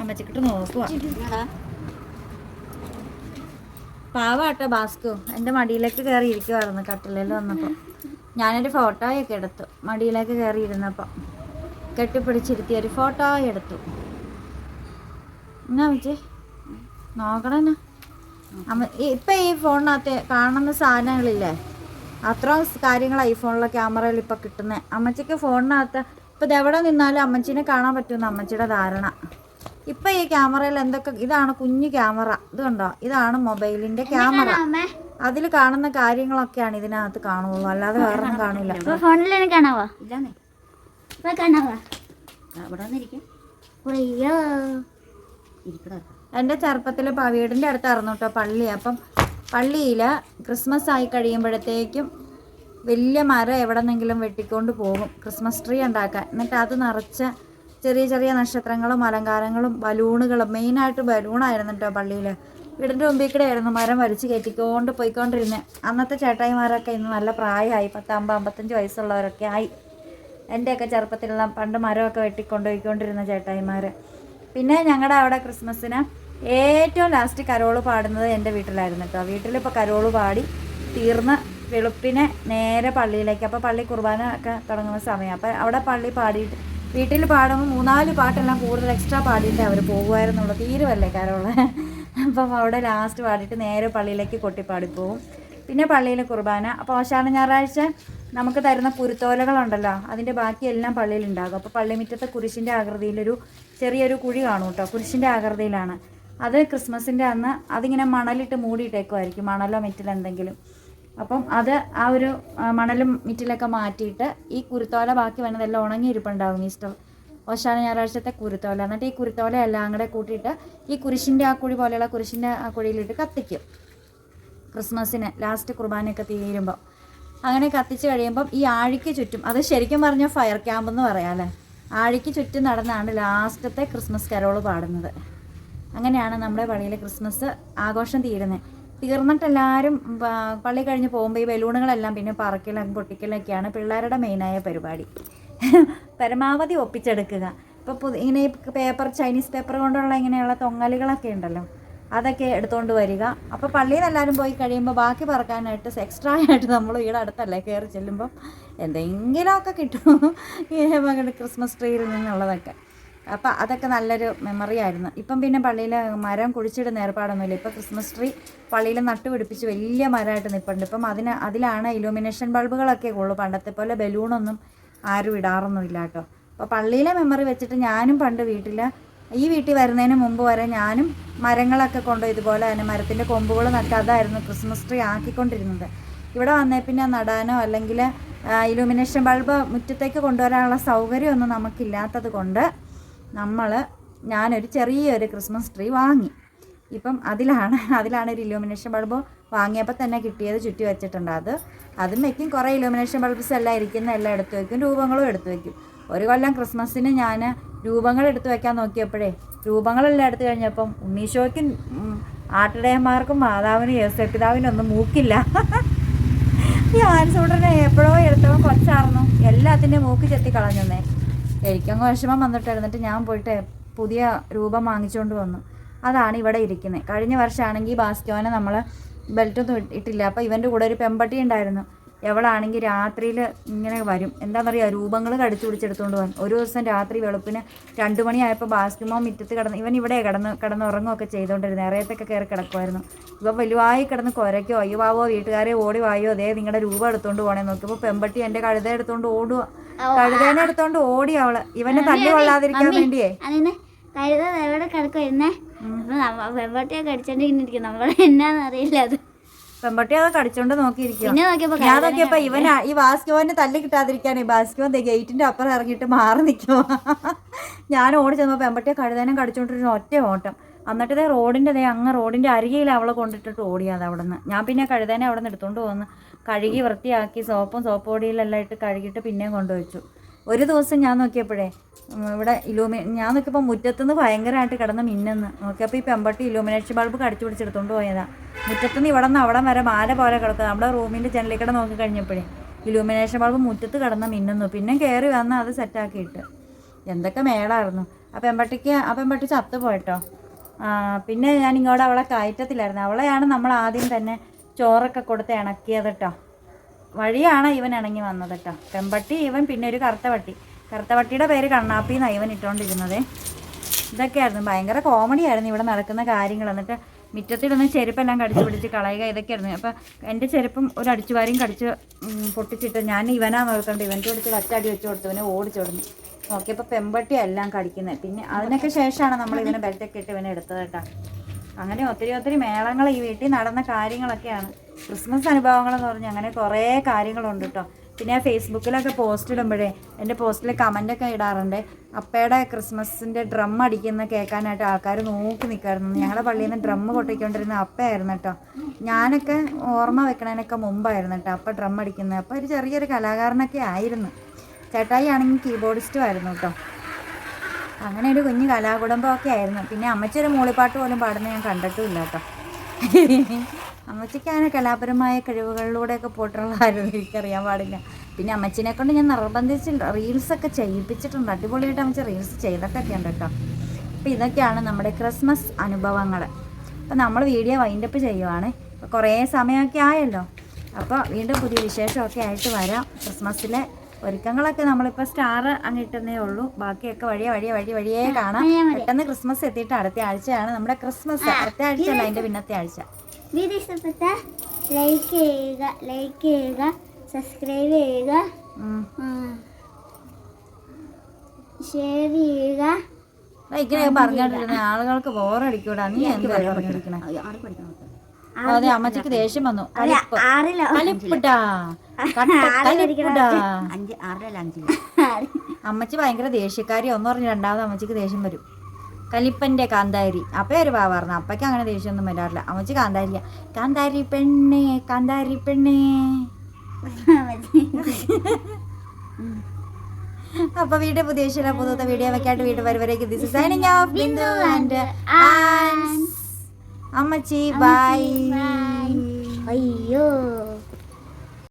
അമ്മച്ചിക്കിട്ട് നോക്കുക പാവാട്ടോ ബാസ്കു. എന്റെ മടിയിലേക്ക് കയറി ഇരിക്കുമായിരുന്നു കട്ടിലിൽ വന്നപ്പോൾ ഞാനൊരു ഫോട്ടോയൊക്കെ എടുത്തു. മടിയിലേക്ക് കയറി ഇരുന്നപ്പോൾ കെട്ടിപ്പിടിച്ചിരുത്തി ഒരു ഫോട്ടോ എടുത്തു. എന്നാ വെച്ചേ നോക്കണേനാ. അമ്മ ഇപ്പം ഈ ഫോണിനകത്ത് കാണുന്ന സാധനങ്ങളില്ലേ? അത്രയും കാര്യങ്ങൾ ഐഫോണിലെ ക്യാമറയിൽ ഇപ്പം കിട്ടുന്നത് അമ്മച്ചിക്ക് ഫോണിനകത്ത് ഇപ്പം ഇതെവിടെ നിന്നാലും അമ്മച്ചിനെ കാണാൻ പറ്റുമെന്ന് അമ്മച്ചിയുടെ ധാരണ. ഇപ്പം ഈ ക്യാമറയിൽ എന്തൊക്കെ ഇതാണ് കുഞ്ഞു ക്യാമറ ഇത് കണ്ടോ? ഇതാണ് മൊബൈലിന്റെ ക്യാമറ. അതിൽ അതിൽ കാണുന്ന കാര്യങ്ങളൊക്കെയാണ് ഇതിനകത്ത് കാണുള്ളൂ അല്ലാതെ വേറെ ഒന്നും കാണില്ല. എന്റെ ഫോണിൽ വീടിന്റെ എന്റെ ചെറുപ്പത്തിൽ അടുത്തായിരുന്നു കേട്ടോ പള്ളി. അപ്പം പള്ളിയിൽ ക്രിസ്മസ് ആയി കഴിയുമ്പോഴത്തേക്കും വലിയ മരം എവിടെന്നെങ്കിലും വെട്ടിക്കൊണ്ട് പോകും. ക്രിസ്മസ് ട്രീ ഉണ്ടാക്കാൻ. എന്നിട്ട് അത് നിറച്ച് ചെറിയ ചെറിയ നക്ഷത്രങ്ങളും അലങ്കാരങ്ങളും ബലൂണുകളും മെയിനായിട്ട് ബലൂണായിരുന്നു കേട്ടോ പള്ളിയിൽ വീടിന്റെ മുമ്പിൽ കൂടെ ആയിരുന്നു മരം വലിച്ചു കയറ്റിക്കൊണ്ട് പോയിക്കൊണ്ടിരുന്നത് അന്നത്തെ ചേട്ടായിമാരൊക്കെ ഇന്ന് നല്ല പ്രായമായി പത്തമ്പത് അമ്പത്തഞ്ച് വയസ്സുള്ളവരൊക്കെ ആയി. എന്റെയൊക്കെ ചെറുപ്പത്തിലുള്ള പണ്ട് മരമൊക്കെ വെട്ടിക്കൊണ്ടുപോയിക്കൊണ്ടിരുന്ന ചേട്ടായിമാർ പിന്നെ ഞങ്ങളുടെ അവിടെ ക്രിസ്മസിന് ഏറ്റവും ലാസ്റ്റ് കരോൾ പാടുന്നത് എന്റെ വീട്ടിലായിരുന്നു കേട്ടോ വീട്ടിലിപ്പോൾ കരോൾ പാടി തീർന്ന് വെളുപ്പിനെ നേരെ പള്ളിയിലേക്ക്. അപ്പോൾ പള്ളി കുർബാന ഒക്കെ തുടങ്ങുന്ന സമയം. അപ്പോൾ അവിടെ പള്ളി പാടിയിട്ട് വീട്ടിൽ പാടുമ്പോൾ മൂന്നാൽ പാട്ടെല്ലാം കൂടുതൽ എക്സ്ട്രാ പാടിയിട്ടേ അവർ പോകുമായിരുന്നുള്ളൂ തീരുമല്ലേ കരോൾ? അപ്പം അവിടെ ലാസ്റ്റ് പാടിയിട്ട് നേരെ പള്ളിയിലേക്ക് കൊട്ടിപ്പാടിപ്പോവും. പിന്നെ പള്ളിയിൽ കുർബാന. അപ്പോൾ ഓശാന ഞായറാഴ്ച നമുക്ക് തരുന്ന കുരുത്തോലകളുണ്ടല്ലോ അതിന്റെ ബാക്കിയെല്ലാം പള്ളിയിലുണ്ടാകും അപ്പോൾ പള്ളിമുറ്റത്തെ കുരിശിന്റെ ആകൃതിയിലൊരു ചെറിയൊരു കുഴി കാണും കേട്ടോ. കുരിശിന്റെ ആകൃതിയിലാണ്. അത് ക്രിസ്മസിന്റെ അന്ന് അതിങ്ങനെ മണലിട്ട് മൂടിയിട്ടേക്കുമായിരിക്കും മണലോ മെറ്റിലോ എന്തെങ്കിലും. അപ്പം അത് ആ ഒരു മണലും മിറ്റിലൊക്കെ മാറ്റിയിട്ട് ഈ കുരുത്തോല ബാക്കി വന്നതെല്ലാം ഉണങ്ങിയിരിപ്പുണ്ടാകും ഈസ്റ്റർ ഓശാന ഞായറാഴ്ചത്തെ കുരുത്തോല. എന്നിട്ട് ഈ കുരുത്തോല എല്ലാം കൂടെ കൂട്ടിയിട്ട് ഈ കുരിശിന്റെ ആ കുഴി പോലെയുള്ള കുരിശിന്റെ ആ കുഴിയിലിട്ട് കത്തിക്കും. ക്രിസ്മസിന് ലാസ്റ്റ് കുർബാനയൊക്കെ തീരുമ്പോൾ അങ്ങനെ കത്തിച്ച് കഴിയുമ്പം ഈ ആഴിക്ക് ചുറ്റും അത് ശരിക്കും പറഞ്ഞാൽ ഫയർ ക്യാമ്പ് എന്ന് പറയാം അല്ലേ? ആഴിക്ക് ചുറ്റും നടന്നാണ് ലാസ്റ്റത്തെ ക്രിസ്മസ് കരോൾ പാടുന്നത്. അങ്ങനെയാണ് നമ്മുടെ പള്ളിയിലെ ക്രിസ്മസ് ആഘോഷം തീരുന്നത്. തീർന്നിട്ട് എല്ലാവരും പള്ളി കഴിഞ്ഞ് പോകുമ്പോൾ ഈ ബലൂണുകളെല്ലാം പിന്നെ പറക്കലും പൊട്ടിക്കലൊക്കെയാണ് പിള്ളേരുടെ മെയിനായ പരിപാടി. പരമാവധി ഒപ്പിച്ചെടുക്കുക. ഇപ്പോൾ ഇങ്ങനെ പേപ്പർ ചൈനീസ് പേപ്പർ കൊണ്ടുള്ള ഇങ്ങനെയുള്ള തൊങ്ങലുകളൊക്കെ ഉണ്ടല്ലോ അതൊക്കെ എടുത്തുകൊണ്ട് വരിക. അപ്പോൾ പള്ളിയിൽ എല്ലാവരും പോയി കഴിയുമ്പോൾ ബാക്കി പറക്കാനായിട്ട് എക്സ്ട്രാ ആയിട്ട് നമ്മൾ വീട് അടുത്തല്ലേ കയറി ചെല്ലുമ്പോൾ എന്തെങ്കിലുമൊക്കെ കിട്ടും. ക്രിസ്മസ് ട്രീയിൽ നിന്നുള്ളതൊക്കെ. അപ്പോൾ അതൊക്കെ നല്ലൊരു മെമ്മറി ആയിരുന്നു. ഇപ്പം പിന്നെ പള്ളിയിൽ മരം കുഴിച്ചിടുന്ന ഏർപ്പാടൊന്നുമില്ല. ഇപ്പോൾ ക്രിസ്മസ് ട്രീ പള്ളിയിൽ നട്ടുപിടിപ്പിച്ച് വലിയ മരമായിട്ട് നിൽപ്പുണ്ട് ഇപ്പം അതിന് അതിലാണ് ഇലൂമിനേഷൻ ബൾബുകളൊക്കെ ഉള്ളൂ. പണ്ടത്തെ പോലെ ബലൂണൊന്നും ആരും ഇടാറൊന്നുമില്ല കേട്ടോ. അപ്പോൾ പള്ളിയിലെ മെമ്മറി വെച്ചിട്ട് ഞാനും പണ്ട് വീട്ടിൽ ഈ വീട്ടിൽ വരുന്നതിന് മുമ്പ് വരെ ഞാനും മരങ്ങളൊക്കെ കൊണ്ട് ഇതുപോലെ തന്നെ മരത്തിന്റെ കൊമ്പുകൾ നട്ട് അതായിരുന്നു ക്രിസ്മസ് ട്രീ ആക്കിക്കൊണ്ടിരുന്നത്. ഇവിടെ വന്നേ പിന്നെ നടാനോ അല്ലെങ്കിൽ ഇലൂമിനേഷൻ ബൾബ് മുറ്റത്തേക്ക് കൊണ്ടുവരാനുള്ള സൗകര്യമൊന്നും നമുക്കില്ലാത്തത് കൊണ്ട് നമ്മൾ ഞാനൊരു ചെറിയൊരു ക്രിസ്മസ് ട്രീ വാങ്ങി. ഇപ്പം അതിലാണ് അതിലാണ് ഒരു ഇലൂമിനേഷൻ ബൾബ് വാങ്ങിയപ്പോൾ തന്നെ കിട്ടിയത് ചുറ്റി വെച്ചിട്ടുണ്ട് അത്. അതും വെക്കും. കുറേ ഇലൂമിനേഷൻ ബൾബ്സ് എല്ലാം ഇരിക്കുന്ന എല്ലാം എടുത്തു വയ്ക്കും രൂപങ്ങളും എടുത്തു വയ്ക്കും ഒരു കൊല്ലം ക്രിസ്മസിന് ഞാൻ രൂപങ്ങൾ എടുത്തു വയ്ക്കാൻ നോക്കിയപ്പോഴേ രൂപങ്ങളെല്ലാം എടുത്തു കഴിഞ്ഞപ്പം ഉണ്ണീശോയ്ക്കും ആട്ടിടയന്മാർക്കും മാതാവിനും യേസപ്പിതാവിനും ഒന്നും മൂക്കില്ല. ഈ ആൻസൂടനെ എപ്പോഴോ എടുത്തവൻ കുറച്ചാർന്നു എല്ലാത്തിന്റെയും മൂക്ക് ചെത്തി കളഞ്ഞേ എനിക്കങ്ങ് വിഷമം വന്നിട്ടായിരുന്നിട്ട് ഞാൻ പോയിട്ട് പുതിയ രൂപം വാങ്ങിച്ചുകൊണ്ട് വന്നു. അതാണ് ഇവിടെ ഇരിക്കുന്നത് കഴിഞ്ഞ വർഷമാണെങ്കിൽ ബാസ്കോനെ നമ്മൾ ബെൽറ്റൊന്നും ഇട്ട് ഇട്ടില്ല. അപ്പോൾ ഇവന്റെ കൂടെ ഒരു പെമ്പട്ടി ഉണ്ടായിരുന്നു. എവളാണെങ്കിൽ രാത്രിയിൽ ഇങ്ങനെ വരും. എന്താണെന്നറിയാം രൂപങ്ങൾ കടിച്ചു പിടിച്ചെടുത്തുകൊണ്ട് വന്നു. ഒരു ദിവസം രാത്രി വെളുപ്പിന് രണ്ട് മണിയായപ്പോൾ ബാസ്കുമോ മുറ്റത്ത് കിടന്ന് ഇവൻ ഇവിടെ കിടന്ന് കിടന്ന് ഉറങ്ങുകയൊക്കെ ചെയ്തുകൊണ്ടിരുന്നത് ഇറയത്തൊക്കെ കയറി കിടക്കുമായിരുന്നു ഇവ വലുവായി കിടന്ന് കുരയ്ക്കോ അയ്യോ വീട്ടുകാരെ ഓടി വായോ അതേ നിങ്ങളുടെ രൂപം എടുത്തുകൊണ്ട് പോകണേ നോക്കിയപ്പോൾ പെമ്പട്ടി എന്റെ കഴുത എടുത്തുകൊണ്ട് ഓടുക കഴുതേനെ എടുത്തുകൊണ്ട് ഓടി അവൾ. ഇവനെ തല്ലി കൊള്ളാതിരിക്കാൻ വേണ്ടിയേ. കഴുത എവിടെ കിടക്കുമായിരുന്നേ പെമ്പട്ടിയൊക്കെ വെമ്പട്ടിയൊക്കെ അടിച്ചോണ്ടിരിക്കും നമ്മൾ എന്നാന്ന് അറിയില്ല അത്. പെമ്പട്ടി അത് കടിച്ചോണ്ട് നോക്കിയിരിക്കും ഞാൻ നോക്കിയപ്പോ ഇവൻ ഈ ബാസ്കോവിന് തല്ലി കിട്ടാതിരിക്കാനേ ബാസ്കോൻ ഗേറ്റിന്റെ അപ്പുറം ഇറങ്ങിയിട്ട് മാറി നിൽക്കുമോ ഞാൻ ഓടി ചെന്നപ്പോൾ പെമ്പട്ടിയെ കഴുതാനും കടിച്ചോണ്ടിരുന്ന ഒറ്റ ഓട്ടം. എന്നിട്ട് റോഡിന്റെ റോഡിന്റെ ദേ അങ്ങ് റോഡിന്റെ അരികയിൽ അവളെ കൊണ്ടിട്ടിട്ട് ഓടിയാതെ അവിടെ നിന്ന് ഞാൻ പിന്നെ കഴുതാനെ അവിടെ നിന്ന് എടുത്തോണ്ട് പോന്ന്. കഴുകി വൃത്തിയാക്കി സോപ്പും സോപ്പ് പൊടിയിലെല്ലാം ഇട്ട് കഴുകിയിട്ട് പിന്നെയും കൊണ്ടുവച്ചു. ഒരു ദിവസം ഞാൻ നോക്കിയപ്പോഴേ ഇവിടെ ഇലൂമി ഞാൻ നോക്കിയപ്പോൾ മുറ്റത്തുനിന്ന് ഭയങ്കരമായിട്ട് കിടന്ന് മിന്നെന്ന്. നോക്കിയപ്പോൾ ഈ പെമ്പട്ടി ഇലൂമിനേഷൻ ബൾബ് കടിച്ചു പിടിച്ചെടുത്തോണ്ട് പോയതാ. മുറ്റത്തുനിന്ന് ഇവിടെ നിന്ന് അവിടെ വരെ മാല പോലെ കിടക്കുക നമ്മുടെ റൂമിന്റെ ജനലിൽ കൂടെ നോക്കി കഴിഞ്ഞപ്പോഴേ ഇലൂമിനേഷൻ ബൾബ് മുറ്റത്ത് കിടന്ന് മിന്നുന്നു. പിന്നെ കയറി വന്ന് അത് സെറ്റാക്കിയിട്ട് എന്തൊക്കെ മേളായിരുന്നു. ആ പെമ്പട്ടിക്ക് ആ പെമ്പട്ടി ചത്തു പോയിട്ടോ പിന്നെ ഞാൻ ഇങ്ങോട്ട് അവളെ കയറ്റത്തില്ലായിരുന്നു. അവളെയാണ് നമ്മൾ ആദ്യം തന്നെ ചോറൊക്കെ കൊടുത്ത് ഇണക്കിയത് കേട്ടോ വഴിയാണ് ഇവൻ ഇണങ്ങി വന്നത് കേട്ടോ പെമ്പട്ടി ഇവൻ പിന്നെ ഒരു കറുത്ത പട്ടി കറുത്ത പട്ടിയുടെ പേര് കണ്ണാപ്പി എന്നാണ് ഇവൻ ഇട്ടുകൊണ്ടിരുന്നത് ഇതൊക്കെയായിരുന്നു. ഭയങ്കര കോമഡി ആയിരുന്നു ഇവിടെ നടക്കുന്ന കാര്യങ്ങൾ. എന്നിട്ട് മുറ്റത്തിടുന്ന ചെരുപ്പെല്ലാം കടിച്ചു പിടിച്ച് കളയുക ഇതൊക്കെയായിരുന്നു. അപ്പം എന്റെ ചെരുപ്പും ഒരു അടിച്ചുവാരിയും കടിച്ച് പൊട്ടിച്ചിട്ട് ഞാൻ ഇവനാ നോക്കണ്ട്. ഇവന്റെ കൊടുത്ത് കച്ചടി വെച്ച് കൊടുത്തു ഇവനെ ഓടിച്ചോടുന്നു നോക്കിയപ്പോൾ പെമ്പട്ടി എല്ലാം കടിക്കുന്നത് പിന്നെ അതിനൊക്കെ ശേഷമാണ് നമ്മൾ ഇവനെ ബെൽറ്റൊക്കെ ഇട്ട് ഇവനെ എടുത്തത് കേട്ടോ അങ്ങനെ ഒത്തിരി ഒത്തിരി മേളങ്ങൾ ഈ വീട്ടിൽ നടന്ന കാര്യങ്ങളൊക്കെയാണ്. ക്രിസ്മസ് അനുഭവങ്ങളെന്ന് പറഞ്ഞാൽ അങ്ങനെ കുറേ കാര്യങ്ങളുണ്ട് കേട്ടോ പിന്നെ ഫേസ്ബുക്കിലൊക്കെ പോസ്റ്റ് ഇടുമ്പോഴേ എന്റെ പോസ്റ്റിൽ കമന്റൊക്കെ ഇടാറുണ്ട്. അപ്പയുടെ ക്രിസ്മസിന്റെ ഡ്രം അടിക്കുന്ന കേൾക്കാനായിട്ട് ആൾക്കാർ നോക്കി നിൽക്കായിരുന്നു. ഞങ്ങളുടെ പള്ളിയിൽ നിന്ന് ഡ്രം പൊട്ടിക്കൊണ്ടിരുന്ന അപ്പയായിരുന്നു കേട്ടോ ഞാനൊക്കെ ഓർമ്മ വെക്കണതിനൊക്കെ മുമ്പായിരുന്നു കേട്ടോ അപ്പ ഡ്രം അടിക്കുന്നത്. അപ്പോൾ ഒരു ചെറിയൊരു കലാകാരനൊക്കെ ആയിരുന്നു. ചേട്ടായി ആണെങ്കിൽ കീബോർഡിസ്റ്റും ആയിരുന്നു കേട്ടോ അങ്ങനെ ഒരു കുഞ്ഞു കലാകുടുംബമൊക്കെ ആയിരുന്നു. പിന്നെ അമ്മച്ചൊരു മൂളിപ്പാട്ട് പോലും പാടുന്ന ഞാൻ കണ്ടിട്ടുമില്ല കേട്ടോ അമ്മച്ചിക്ക് അങ്ങനെ കലാപരമായ കഴിവുകളിലൂടെയൊക്കെ പോയിട്ടുള്ള ആരും എനിക്കറിയാൻ പാടില്ല. പിന്നെ അമ്മച്ചിനെ കൊണ്ട് ഞാൻ നിർബന്ധിച്ച് റീൽസൊക്കെ ചെയ്യിപ്പിച്ചിട്ടുണ്ട്. അടിപൊളിയായിട്ട് അമ്മച്ചി റീൽസ് ചെയ്തിട്ടൊക്കെ ഉണ്ട് കേട്ടോ. അപ്പോൾ ഇതൊക്കെയാണ് നമ്മുടെ ക്രിസ്മസ് അനുഭവങ്ങൾ അപ്പോൾ നമ്മൾ വീഡിയോ വൈൻഡപ്പ് ചെയ്യുവാണ്. അപ്പോൾ കുറേ സമയമൊക്കെ ആയല്ലോ. അപ്പോൾ വീണ്ടും പുതിയ വിശേഷമൊക്കെ ആയിട്ട് വരാം. ക്രിസ്മസിലെ ഒരുക്കങ്ങളൊക്കെ നമ്മളിപ്പോൾ സ്റ്റാർ അങ്ങിട്ടുന്നേ ഉള്ളൂ. ബാക്കിയൊക്കെ വഴിയെ വഴിയെ വഴി വഴിയേ കാണാം. പെട്ടെന്ന് ക്രിസ്മസ് എത്തിയിട്ട് അടുത്ത ആഴ്ചയാണ് നമ്മുടെ ക്രിസ്മസ് അടുത്ത ആഴ്ച അല്ല അതിന്റെ പിന്നത്തെ ആഴ്ച. വീഡിയോ ഇഷ്ടപ്പെട്ട ലൈക്ക് ചെയ്യുക ലൈക്ക് ചെയ്യുക സബ്സ്ക്രൈബ് ചെയ്യുക ഷെയർ ചെയ്യുക. ഇങ്ങനെ പറഞ്ഞോണ്ടിരുന്ന ആളുകൾക്ക് ബോറടിക്കൂടാ. നീ എന്ത് പറഞ്ഞോണ്ടിരിക്കണേ? അതെ അമ്മച്ചിക്ക് ദേഷ്യം വന്നു. അമ്മച്ചി ഭയങ്കര ദേഷ്യക്കാരി ഒന്നു പറഞ്ഞു രണ്ടാമത് അമ്മച്ചിക്ക് ദേഷ്യം വരും. കലിപ്പന്റെ കാന്താരി. അപ്പയൊരു പറഞ്ഞു അപ്പയ്ക്ക് അങ്ങനെ ദേഷ്യമൊന്നും വരാറില്ല. അമ്മച്ചി കാന്താരിയ. കാന്താരി പെണ്ണേ കാന്താരി പെണ്ണേ. അപ്പൊ വീട് പുതിയ ഇഷ്ടമുള്ള പുതുത്ത വീഡിയോ വെക്കാട്ട് വീട് വരുവരേക്ക് this is signing off Bindu and അമ്മച്ചി ബൈ അയ്യോ.